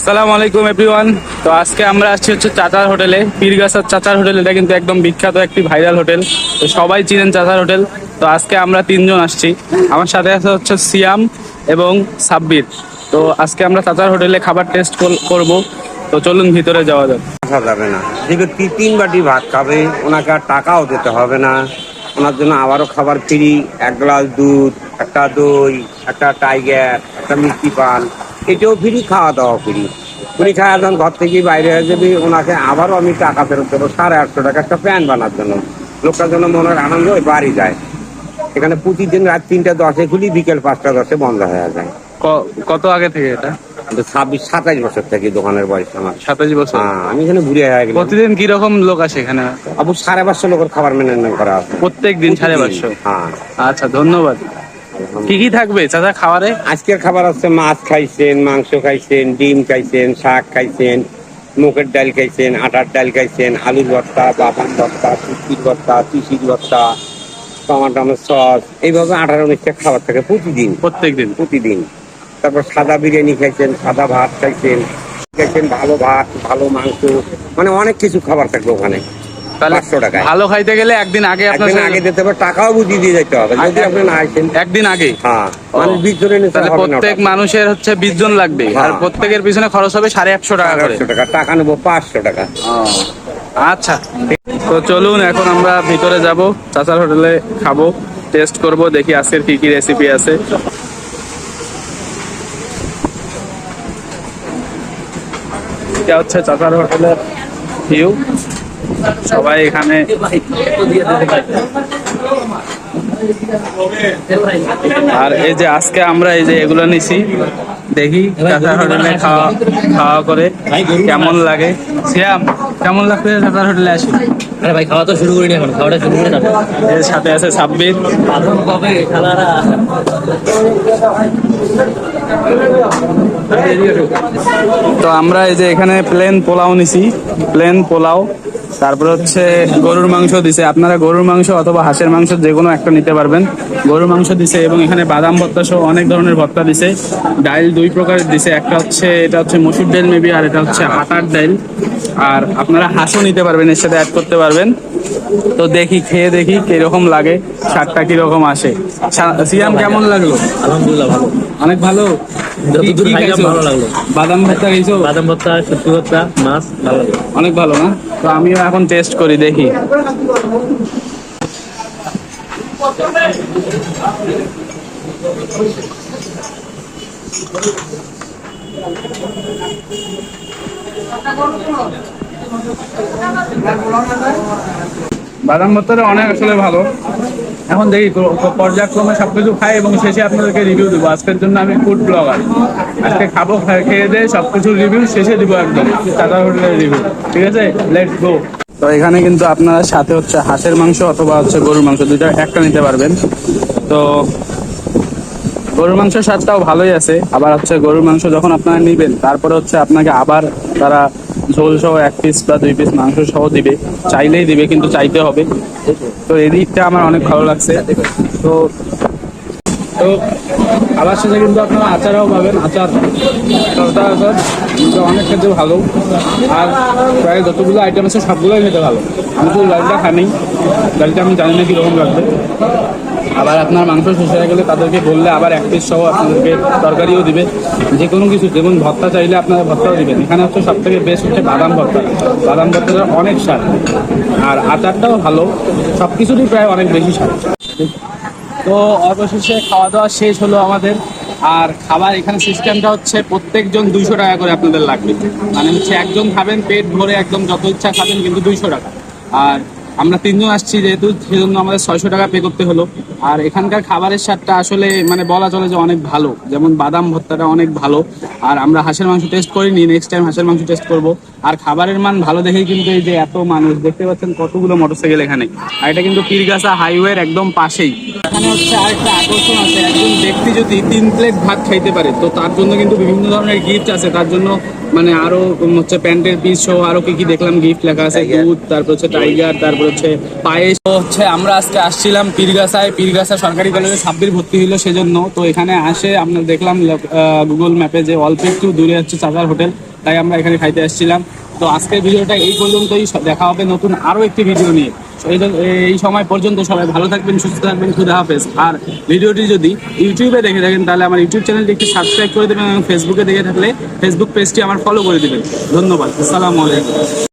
আসসালামু আলাইকুম এভরিওয়ান তো আজকে আমরা আসছি হচ্ছে চাচার হোটেলে পীরগাছার চাচার হোটেল। এটা কিন্তু একদম বিখ্যাত একটি ভাইরাল হোটেল। তো সবাই চিনেন চাচার হোটেল। তো আজকে আমরা তিনজন আসছি। আমার সাথে আছে হচ্ছে সিয়াম এবং সাব্বির। তো আজকে আমরা চাচার হোটেলে খাবার টেস্ট করব। তো চলুন ভিতরে যাওয়া যাক। আসা যাবে না। যে তিন বাটি ভাত খাবে। ওনাকে আর টাকাও দিতে হবে না। ওনার জন্য আবারও খাবার ফ্রি। এক গ্লাস দুধ, একটা দই, একটা টাইগার, একটা মিষ্টি পান। এটাও ফ্রি খাওয়া দাওয়া ফ্রি। উনি খাওয়া যখন ঘর থেকে বাইরে হয়ে যাবে। ওনাকে আবারও আমি টাকা ফেরত দেবো সাড়ে আটশো টাকা একটা প্যান্ট বানার জন্য। লোকটার জন্য মনের আনন্দ ওই বাড়ি যায়। এখানে প্রতিদিন রাত তিনটা দশে খুলি বিকেল পাঁচটা দশে বন্ধ হয়ে যায়। কত আগে থেকে এটা? ছাব্বিশ সাতাইশ বছর থেকে দোকানের বয়স আমার। সাতাশ বছর? হ্যাঁ, আমি এখানে ঘুরে হয়ে গেলাম। প্রতিদিন কি রকম লোক আসে এখানে? আবু সাড়ে পাঁচশো লোকের খাবার মেনটেন করা প্রত্যেক দিন সাড়ে পাঁচশো? হ্যাঁ। আচ্ছা ধন্যবাদ। কি কি থাকবে চাচা খাবারে? আজকের খাবার হচ্ছে মাছ খাইছেন মাংস খাইছেন ডিম খাইছেন শাক খাইছেন মুখের ডাল খাইছেন আটার ডাল খাইছেন আলুর ভর্তা বাদাম ভর্তা শুক্তির ভর্তা তিসির ভর্তা টমাটামের সস এইভাবে আঠারো উনিশটা খাবার থাকে প্রতিদিন। প্রত্যেক দিন প্রতিদিন। তারপর সাদা বিরিয়ানি খাইছেন সাদা ভাত খাইছেন খাইছেন ভালো ভাত ভালো মাংস মানে অনেক কিছু খাবার থাকবে ওখানে। পাঁচশো টাকায়। ভালো খাইতে গেলে একদিন আগে আপনার একদিন আগে দিতে হবে টাকাও বুঝিয়ে দিয়ে যেতে হবে। যদি আপনি না আসেন একদিন আগে। হ্যাঁ মানে বিশ জনের নিচে তাহলে প্রত্যেক মানুষের হচ্ছে বিশ জন লাগবে আর হ্যাঁ। প্রত্যেকের পিছনে খরচ হবে সাড়ে একশো টাকা করে। টাকা টাকা নেব পাঁচশো টাকা। আচ্ছা। তো চলুন এখন আমরা ভিতরে যাব চাচার হোটেলে খাব টেস্ট করব দেখি আজকের কি কি রেসিপি আছে। এটা হচ্ছে চাচার হোটেলের ভিউ সবাই এখানে আর এই যে আজকে আমরা এই যে এগুলো নিছি দেখি চাচার হোটেলে খাওয়া খাওয়া করে কেমন লাগে। শ্যাম কেমন লাগছে চাচার হোটেলে আসি? আরে ভাই খাওয়া তো শুরু করিনি এখন খাওয়াটা শুরু করে এর সাথে আছে সাব্বির। কবে খেলারা? তো আমরা এই যে এখানে প্লেন পোলাও নিছি প্লেন পোলাও। তারপর হচ্ছে গরুর মাংস দিছে। আপনারা গরুর মাংস অথবা হাঁসের মাংস যে কোনো একটা নিতে পারবেন। গরুর মাংস দিছে এবং এখানে বাদাম ভর্তা সহ অনেক ধরনের ভর্তা দিছে। ডাইল দুই প্রকারের দিছে। একটা হচ্ছে, এটা হচ্ছে মসুর ডাইল মেবি আর এটা হচ্ছে হাতার ডাইল। আর আপনারা হাঁসও নিতে পারবেন এর সাথে অ্যাড করতে পারবেন। তো দেখি খেয়ে দেখি কীরকম লাগে স্বাদটা কীরকম আসে। সিয়াম কেমন লাগল? আলহামদুলিল্লাহ ভালো। অনেক ভালো? যতদূর খাইলাম ভালো লাগল। বাদাম ভর্তা খাইছো? বাদাম ভর্তা সত্যি ভর্তা মাছ ভালো লাগল। অনেক ভালো না? তো আমিও এখন টেস্ট করি দেখি। বাদাম ভর্তাটা অনেক আসলে ভালো। এখন দেখি পর্যায়ক্রমে সবকিছু খাই এবং শেষে আপনাদেরকে রিভিউ দেবো। আজকের জন্য আমি ফুড ব্লগার আজকে খাব খেয়ে দিয়ে সবকিছু রিভিউ শেষে দিব একদম। টাটা হোটেলের রিভিউ ঠিক আছে? লেটস গো তো এখানে কিন্তু আপনারা সাথে হচ্ছে হাঁসের মাংস অথবা হচ্ছে গরুর মাংস দুইটা একটা নিতে পারবেন। তো গরুর মাংসের স্বাদটাও ভালোই আছে। আবার হচ্ছে গরুর মাংস যখন আপনারা নিবেন, তারপরে হচ্ছে আপনাকে আবার তারা ঝোল সহ এক পিস বা দুই পিস মাংস সহ দিবে। চাইলেই দিবে, কিন্তু চাইতে হবে। তো এই দিকটা আমার অনেক ভালো লাগছে। তো তো আবার সাথে কিন্তু আপনারা আচারও পাবেন, আচার সরকার আচার অনেক ক্ষেত্রে ভালো। আর প্রায় যতগুলো আইটেম আছে, সবগুলোই খেতে ভালো। আমি তো লালটা খানি লালটা আমি জানি না কীরকম লাগবে। আবার আপনার মাংস শেষ হয়ে গেলে তাদেরকে বললে আবার এক পিস সহ আপনাদেরকে তরকারিও দিবে। যে কোনো কিছু, যেমন ভর্তা চাইলে আপনারা ভর্তাও দিবেন। এখানে হচ্ছে সব থেকে বেস্ট হচ্ছে বাদাম ভর্তা। বাদাম ভর্তাটা অনেক স্বাদ। আর আচারটাও ভালো। সব কিছুরই প্রায় অনেক বেশি স্বাদ। তো অবশেষে খাওয়া দাওয়া শেষ হলো আমাদের। আর খাবার এখানে সিস্টেমটা হচ্ছে প্রত্যেকজন দুইশো টাকা করে আপনাদের লাগবে। মানে হচ্ছে একজন খাবেন, পেট ভরে একদম যত ইচ্ছা খাবেন, কিন্তু দুইশো টাকা। আর আমরা তিনজন আসছি যেহেতু, সেজন্য আমাদের ছয়শো টাকা পে করতে হলো। আর এখানকার খাবারের স্বাদটা আসলে মানে বলা চলে যে অনেক ভালো। যেমন বাদাম ভর্তাটা অনেক ভালো। আর আমরা হাঁসের মাংস টেস্ট করিনি নেক্সট টাইম হাঁসের মাংস টেস্ট করব। আর খাবারের মান ভালো দেখেই কিন্তু এই যে এত মানুষ, দেখতে পাচ্ছেন কতগুলো মোটরসাইকেল এখানে। আর এটা কিন্তু পীরগাছা হাইওয়ের একদম পাশেই। এখানে হচ্ছে আরেকটা আকর্ষণ আছে, একজন ব্যক্তি যদি তিন প্লেট ভাত খাইতে পারে, তো তার জন্য কিন্তু বিভিন্ন ধরনের গিফট আছে। তার জন্য মানে আরও হচ্ছে প্যান্টের পিস সহ আরও কি কি দেখলাম গিফট লেখা আছে দুধ তারপর হচ্ছে টাইগার তারপর হচ্ছে পায়েস। হচ্ছে আমরা আজকে আসছিলাম পীরগাছায় পীরগাছা সরকারি কলেজে সাব্বির ভর্তি হইল সেজন্য। তো এখানে আসে আমরা দেখলাম গুগল ম্যাপে যে অল্প একটু দূরে হচ্ছে চাচার হোটেল তাই আমরা এখানে খাইতে আসছিলাম। তো আজকের ভিডিওটা এই পর্যন্তই। দেখা হবে নতুন আরও একটি ভিডিও নিয়ে। এই সময় পর্যন্ত সবাই ভালো থাকবেন, সুস্থ থাকবেন, খুদা হাফেজ। আর ভিডিওটি যদি ইউটিউবে দেখে থাকেন, তাহলে আমার ইউটিউব চ্যানেলটি একটি সাবস্ক্রাইব করে দেবেন এবং ফেসবুকে দেখে থাকলে ফেসবুক পেজটি আমার ফলো করে দেবেন। ধন্যবাদ। আসসালামু আলাইকুম।